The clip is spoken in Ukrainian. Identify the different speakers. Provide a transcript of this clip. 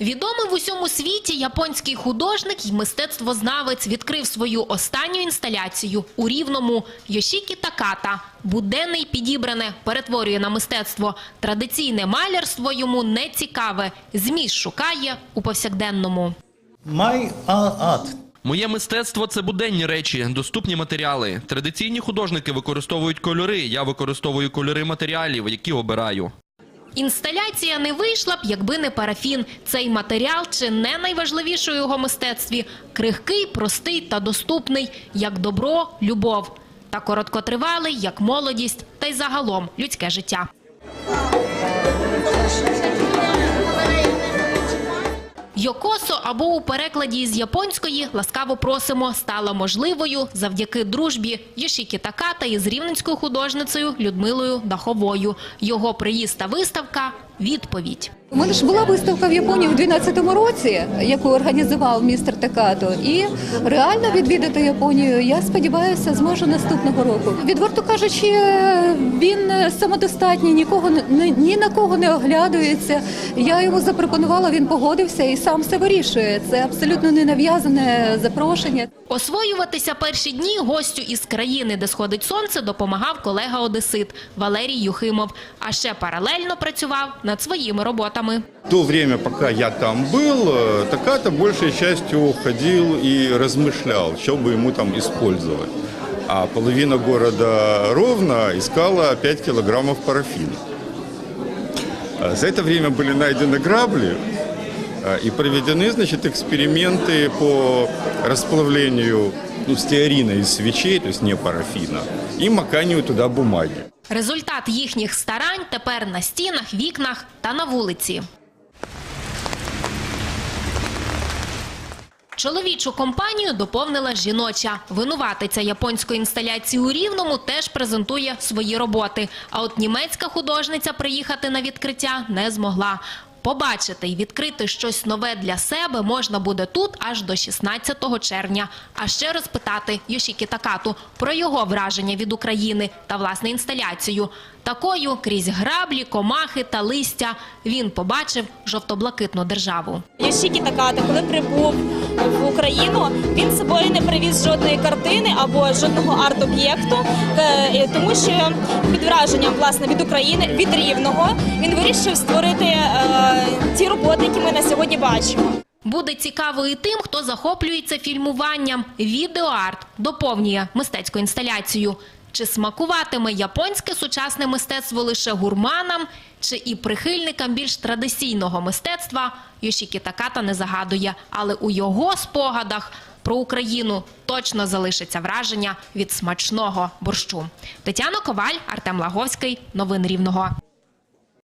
Speaker 1: Відомий в усьому світі японський художник і мистецтвознавець відкрив свою останню інсталяцію у Рівному Йошікі Таката. Буденне й підібране перетворює на мистецтво. Традиційне малярство йому не цікаве. Зміст шукає у повсякденному.
Speaker 2: My art
Speaker 3: Моє мистецтво це буденні речі, доступні матеріали. Традиційні художники використовують кольори. Я використовую кольори матеріалів, які обираю.
Speaker 1: Інсталяція не вийшла б, якби не парафін. Цей матеріал чи не найважливіше у його мистецтві. Крихкий, простий та доступний, як добро, любов. Та короткотривалий, як молодість, та й загалом людське життя. Йокосо або у перекладі з японської ласкаво просимо стала можливою завдяки дружбі Йошікі Таката із рівненською художницею Людмилою Даховою. Його приїзд та виставка відповідь.
Speaker 4: У мене ж була виставка в Японії у 2012 році, яку організував містер Такато. І реально відвідати Японію, я сподіваюся, зможу наступного року. Відверто кажучи, він самодостатній, нікого ні на кого не оглядується. Я йому запропонувала, він погодився і сам все вирішує. Це абсолютно не нав'язане запрошення.
Speaker 1: Освоюватися перші дні гостю із країни, де сходить сонце, допомагав колега Одесит Валерій Юхимов. А ще паралельно працював над своїми роботами.
Speaker 5: В то время, пока я там был, э, Таката большей частью ходил и размышлял, что бы ему там использовать. А половина города Ровно искала 5 килограммов парафина. А За это время были найдены грабли а, и проведены, значит, эксперименты по расплавлению ну, стеарина из свечей, то есть не парафина, и маканию туда бумаги.
Speaker 1: Результат їхніх старань тепер на стінах, вікнах та на вулиці. Чоловічу компанію доповнила жіноча. Винуватиця японської інсталяції у Рівному теж презентує свої роботи. А от німецька художниця приїхати на відкриття не змогла. Побачити і відкрити щось нове для себе можна буде тут аж до 16 червня. А ще розпитати Йошікі Такату про його враження від України та власне інсталяцію. Такою крізь граблі, комахи та листя він побачив жовто-блакитну державу.
Speaker 6: Йошікі Таката, коли прибув в Україну, він з собою не привіз жодної картини або жодного арт-об'єкту, е, тому що під враженням власне від України, від рівного, він вирішив створити е, ті роботи, які ми на сьогодні бачимо.
Speaker 1: Буде цікаво і тим, хто захоплюється фільмуванням. Відеоарт доповнює мистецьку інсталяцію. Чи смакуватиме японське сучасне мистецтво лише гурманам, чи і прихильникам більш традиційного мистецтва Йошікі Таката не загадує, але у його спогадах про Україну точно залишиться враження від смачного борщу. Тетяна Коваль, Артем Лаговський. Новини Рівного.